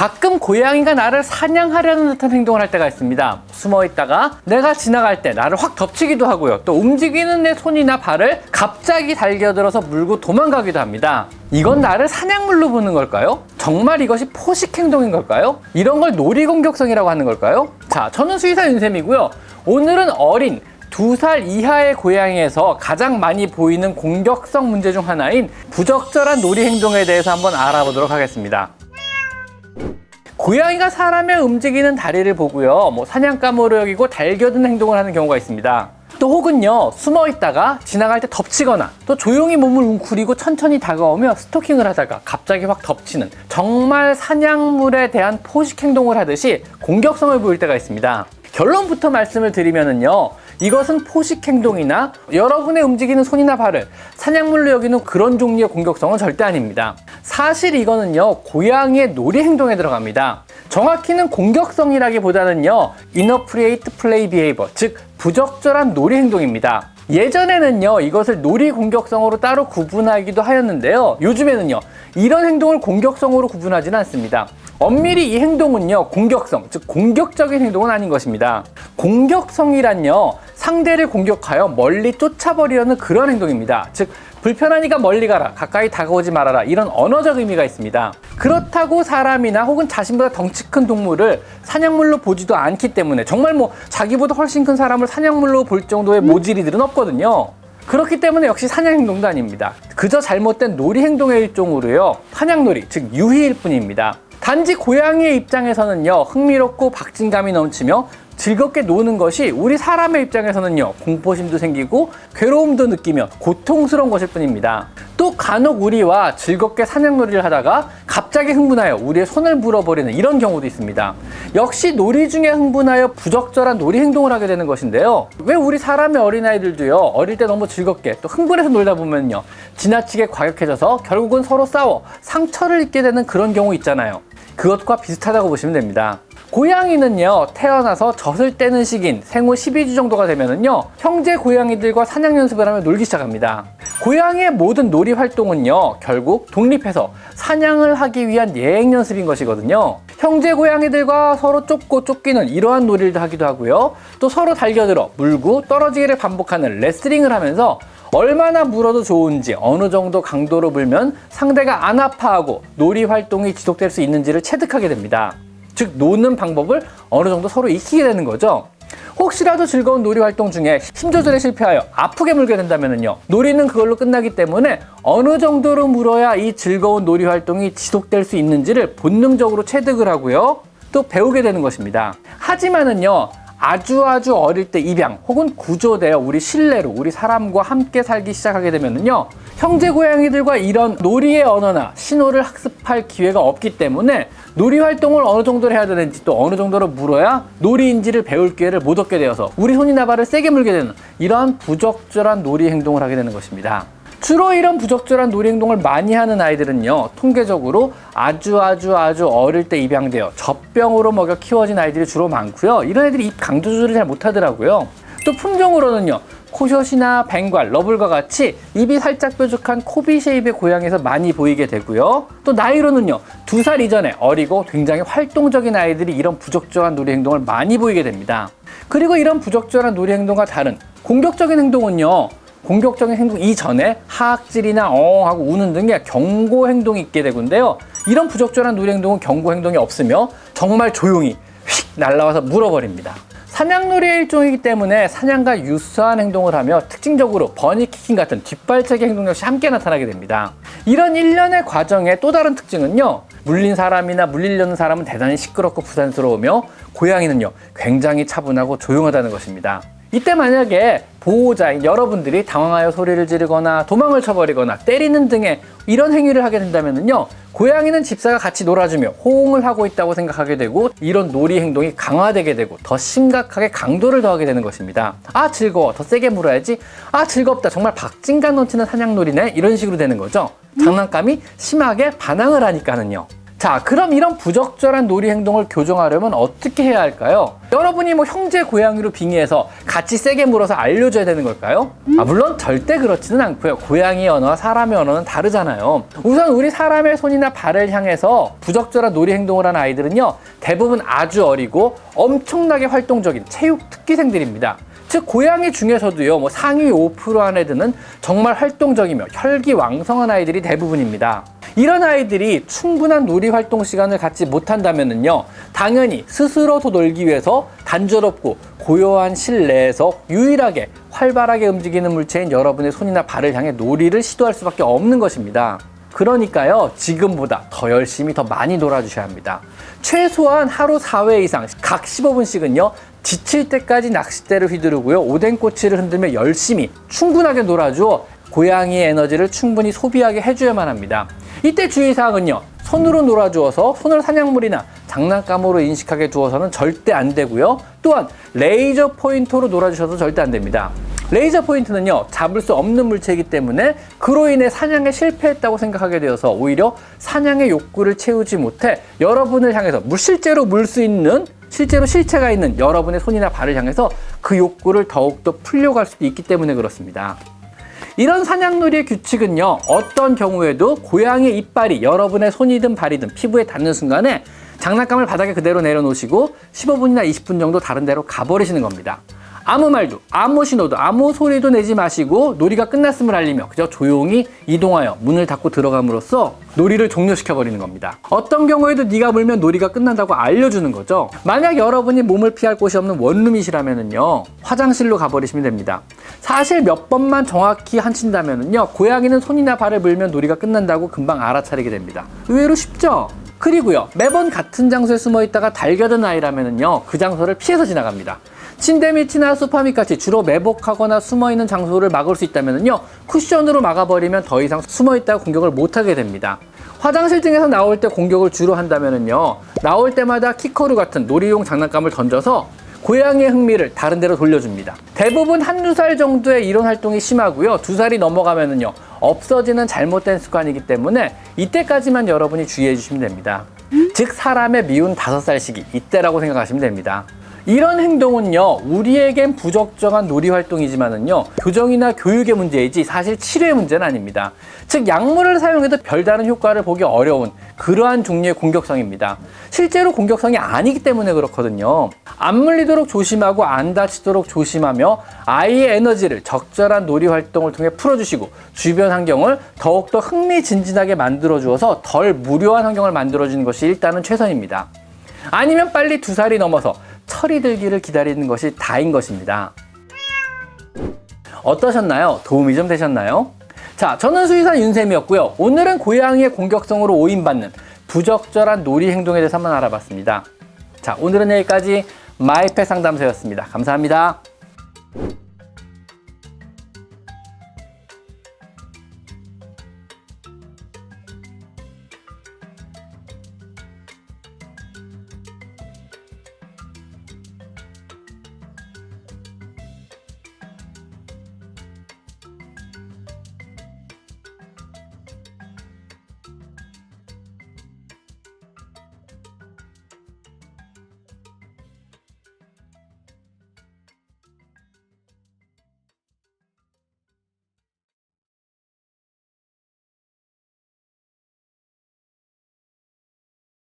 가끔 고양이가 나를 사냥하려는 듯한 행동을 할 때가 있습니다. 숨어 있다가 내가 지나갈 때 나를 확 덮치기도 하고요. 또 움직이는 내 손이나 발을 갑자기 달겨들어서 물고 도망가기도 합니다. 이건 나를 사냥물로 보는 걸까요? 정말 이것이 포식 행동인 걸까요? 이런 걸 놀이 공격성이라고 하는 걸까요? 자, 저는 수의사 윤쌤이고요. 오늘은 어린 두살 이하의 고양이에서 가장 많이 보이는 공격성 문제 중 하나인 부적절한 놀이 행동에 대해서 한번 알아보도록 하겠습니다. 고양이가 사람의 움직이는 다리를 보고요. 뭐 사냥감으로 여기고 달겨드는 행동을 하는 경우가 있습니다. 또 혹은요 숨어 있다가 지나갈 때 덮치거나 또 조용히 몸을 웅크리고 천천히 다가오며 스토킹을 하다가 갑자기 확 덮치는 정말 사냥물에 대한 포식 행동을 하듯이 공격성을 보일 때가 있습니다. 결론부터 말씀을 드리면은요 이것은 포식 행동이나 여러분의 움직이는 손이나 발을 사냥물로 여기는 그런 종류의 공격성은 절대 아닙니다. 사실 이거는요 고양이의 놀이 행동에 들어갑니다. 정확히는 공격성이라기보다는요 inappropriate play behavior 즉 부적절한 놀이 행동입니다. 예전에는요 이것을 놀이 공격성으로 따로 구분하기도 하였는데요 요즘에는요 이런 행동을 공격성으로 구분하지는 않습니다 엄밀히 이 행동은요 공격성 즉 공격적인 행동은 아닌 것입니다. 공격성이란요 상대를 공격하여 멀리 쫓아버리려는 그런 행동입니다. 즉 불편하니까 멀리 가라 가까이 다가오지 말아라 이런 언어적 의미가 있습니다. 그렇다고 사람이나 혹은 자신보다 덩치 큰 동물을 사냥물로 보지도 않기 때문에 정말 뭐 자기보다 훨씬 큰 사람을 사냥물로 볼 정도의 모질이들은 없거든요. 그렇기 때문에 역시 사냥 행동도 아닙니다. 그저 잘못된 놀이 행동의 일종으로요 사냥놀이 즉 유희일 뿐입니다 단지 고양이의 입장에서는요 흥미롭고 박진감이 넘치며 즐겁게 노는 것이 우리 사람의 입장에서는요 공포심도 생기고 괴로움도 느끼며 고통스러운 것일 뿐입니다. 또 간혹 우리와 즐겁게 사냥놀이를 하다가 갑자기 흥분하여 우리의 손을 물어버리는 이런 경우도 있습니다. 역시 놀이 중에 흥분하여 부적절한 놀이 행동을 하게 되는 것인데요. 왜 우리 사람의 어린아이들도요 어릴 때 너무 즐겁게 또 흥분해서 놀다 보면요 지나치게 과격해져서 결국은 서로 싸워 상처를 입게 되는 그런 경우 있잖아요. 그것과 비슷하다고 보시면 됩니다. 고양이는요 태어나서 젖을 떼는 시기인 생후 12주 정도가 되면은요 형제 고양이들과 사냥 연습을 하며 놀기 시작합니다 고양이의 모든 놀이 활동은요 결국 독립해서 사냥을 하기 위한 예행 연습인 것이거든요 형제 고양이들과 서로 쫓고 쫓기는 이러한 놀이를 하기도 하고요 또 서로 달겨들어 물고 떨어지기를 반복하는 레슬링을 하면서 얼마나 물어도 좋은지 어느 정도 강도로 물면 상대가 안 아파하고 놀이 활동이 지속될 수 있는지를 체득하게 됩니다. 즉 노는 방법을 어느 정도 서로 익히게 되는 거죠. 혹시라도 즐거운 놀이 활동 중에 힘 조절에 실패하여 아프게 물게 된다면요 놀이는 그걸로 끝나기 때문에 어느 정도로 물어야 이 즐거운 놀이 활동이 지속될 수 있는지를 본능적으로 체득을 하고요 또 배우게 되는 것입니다. 하지만은요 아주 아주 어릴 때 입양 혹은 구조되어 우리 실내로 우리 사람과 함께 살기 시작하게 되면은요 형제 고양이들과 이런 놀이의 언어나 신호를 학습할 기회가 없기 때문에 놀이 활동을 어느 정도로 해야 되는지 또 어느 정도로 물어야 놀이인지를 배울 기회를 못 얻게 되어서 우리 손이나 발을 세게 물게 되는 이러한 부적절한 놀이 행동을 하게 되는 것입니다. 주로 이런 부적절한 놀이 행동을 많이 하는 아이들은요 통계적으로 아주 아주 아주 어릴 때 입양되어 젖병으로 먹여 키워진 아이들이 주로 많고요 이런 애들이 입 강도 조절을 잘 못하더라고요 또 품종으로는요 코숏이나 벵괄, 러블과 같이 입이 살짝 뾰족한 코비 쉐입의 고양이에서 많이 보이게 되고요. 또 나이로는요, 두 살 이전에 어리고 굉장히 활동적인 아이들이 이런 부적절한 놀이 행동을 많이 보이게 됩니다. 그리고 이런 부적절한 놀이 행동과 다른 공격적인 행동은요, 공격적인 행동 이전에 하악질이나 어 하고 우는 등의 경고 행동이 있게 되는데요. 이런 부적절한 놀이 행동은 경고 행동이 없으며 정말 조용히 휙 날라와서 물어버립니다. 사냥놀이의 일종이기 때문에 사냥과 유사한 행동을 하며 특징적으로 버니키킹 같은 뒷발차기 행동 역시 함께 나타나게 됩니다. 이런 일련의 과정의 또 다른 특징은요. 물린 사람이나 물리려는 사람은 대단히 시끄럽고 부산스러우며 고양이는요. 굉장히 차분하고 조용하다는 것입니다. 이때 만약에 보호자인 여러분들이 당황하여 소리를 지르거나 도망을 쳐버리거나 때리는 등의 이런 행위를 하게 된다면요 고양이는 집사가 같이 놀아주며 호응을 하고 있다고 생각하게 되고 이런 놀이 행동이 강화되게 되고 더 심각하게 강도를 더하게 되는 것입니다. 아 즐거워. 더 세게 물어야지. 아 즐겁다. 정말 박진감 넘치는 사냥놀이네. 이런 식으로 되는 거죠. 장난감이 심하게 반항을 하니까는요 자, 그럼 이런 부적절한 놀이 행동을 교정하려면 어떻게 해야 할까요? 여러분이 뭐 형제 고양이로 빙의해서 같이 세게 물어서 알려줘야 되는 걸까요? 아, 물론 절대 그렇지는 않고요. 고양이 언어와 사람의 언어는 다르잖아요. 우선 우리 사람의 손이나 발을 향해서 부적절한 놀이 행동을 하는 아이들은요, 대부분 아주 어리고 엄청나게 활동적인 체육 특기생들입니다. 즉 고양이 중에서도요 뭐 상위 5% 안에 드는 정말 활동적이며 혈기왕성한 아이들이 대부분입니다. 이런 아이들이 충분한 놀이 활동 시간을 갖지 못한다면은요 당연히 스스로 도 놀기 위해서 단조롭고 고요한 실내에서 유일하게 활발하게 움직이는 물체인 여러분의 손이나 발을 향해 놀이를 시도할 수밖에 없는 것입니다. 그러니까요, 지금보다 더 열심히 더 많이 놀아주셔야 합니다. 최소한 하루 4회 이상, 각 15분씩은요, 지칠 때까지 낚싯대를 휘두르고요, 오뎅꼬치를 흔들며 열심히 충분하게 놀아주어 고양이의 에너지를 충분히 소비하게 해줘야만 합니다. 이때 주의사항은요, 손으로 놀아주어서 손을 사냥물이나 장난감으로 인식하게 두어서는 절대 안 되고요. 또한 레이저 포인터로 놀아주셔도 절대 안 됩니다. 레이저 포인트는요, 잡을 수 없는 물체이기 때문에 그로 인해 사냥에 실패했다고 생각하게 되어서 오히려 사냥의 욕구를 채우지 못해 여러분을 향해서 물, 실제로 물 수 있는 실제로 실체가 있는 여러분의 손이나 발을 향해서 그 욕구를 더욱더 풀려갈 수도 있기 때문에 그렇습니다. 이런 사냥놀이의 규칙은요, 어떤 경우에도 고양이의 이빨이 여러분의 손이든 발이든 피부에 닿는 순간에 장난감을 바닥에 그대로 내려놓으시고 15분이나 20분 정도 다른 데로 가버리시는 겁니다. 아무 말도, 아무 신호도, 아무 소리도 내지 마시고 놀이가 끝났음을 알리며 그저 조용히 이동하여 문을 닫고 들어감으로써 놀이를 종료시켜 버리는 겁니다. 어떤 경우에도 네가 물면 놀이가 끝난다고 알려주는 거죠. 만약 여러분이 몸을 피할 곳이 없는 원룸이시라면은요 화장실로 가버리시면 됩니다. 사실 몇 번만 정확히 한친다면은요 고양이는 손이나 발을 물면 놀이가 끝난다고 금방 알아차리게 됩니다. 의외로 쉽죠? 그리고요 매번 같은 장소에 숨어 있다가 달겨든 아이라면은요 그 장소를 피해서 지나갑니다. 침대 밑이나 소파 밑 같이 주로 매복하거나 숨어 있는 장소를 막을 수 있다면요 쿠션으로 막아버리면 더 이상 숨어 있다가 공격을 못하게 됩니다. 화장실 등에서 나올 때 공격을 주로 한다면은요 나올 때마다 키커루 같은 놀이용 장난감을 던져서 고양이의 흥미를 다른 데로 돌려줍니다. 대부분 한두 살 정도의 이런 활동이 심하고요. 두 살이 넘어가면은요. 없어지는 잘못된 습관이기 때문에 이때까지만 여러분이 주의해 주시면 됩니다. 즉 사람의 미운 다섯 살 시기 이때라고 생각하시면 됩니다. 이런 행동은요, 우리에겐 부적정한 놀이 활동이지만은요, 교정이나 교육의 문제이지 사실 치료의 문제는 아닙니다. 즉, 약물을 사용해도 별다른 효과를 보기 어려운 그러한 종류의 공격성입니다. 실제로 공격성이 아니기 때문에 그렇거든요. 안 물리도록 조심하고 안 다치도록 조심하며 아이의 에너지를 적절한 놀이 활동을 통해 풀어주시고 주변 환경을 더욱더 흥미진진하게 만들어 주어서 덜 무료한 환경을 만들어 주는 것이 일단은 최선입니다. 아니면 빨리 두 살이 넘어서 철이 들기를 기다리는 것이 다인 것입니다. 어떠셨나요? 도움이 좀 되셨나요? 자, 저는 수의사 윤쌤이었고요. 오늘은 고양이의 공격성으로 오인받는 부적절한 놀이 행동에 대해서 한번 알아봤습니다. 자, 오늘은 여기까지 마이펫 상담소였습니다. 감사합니다.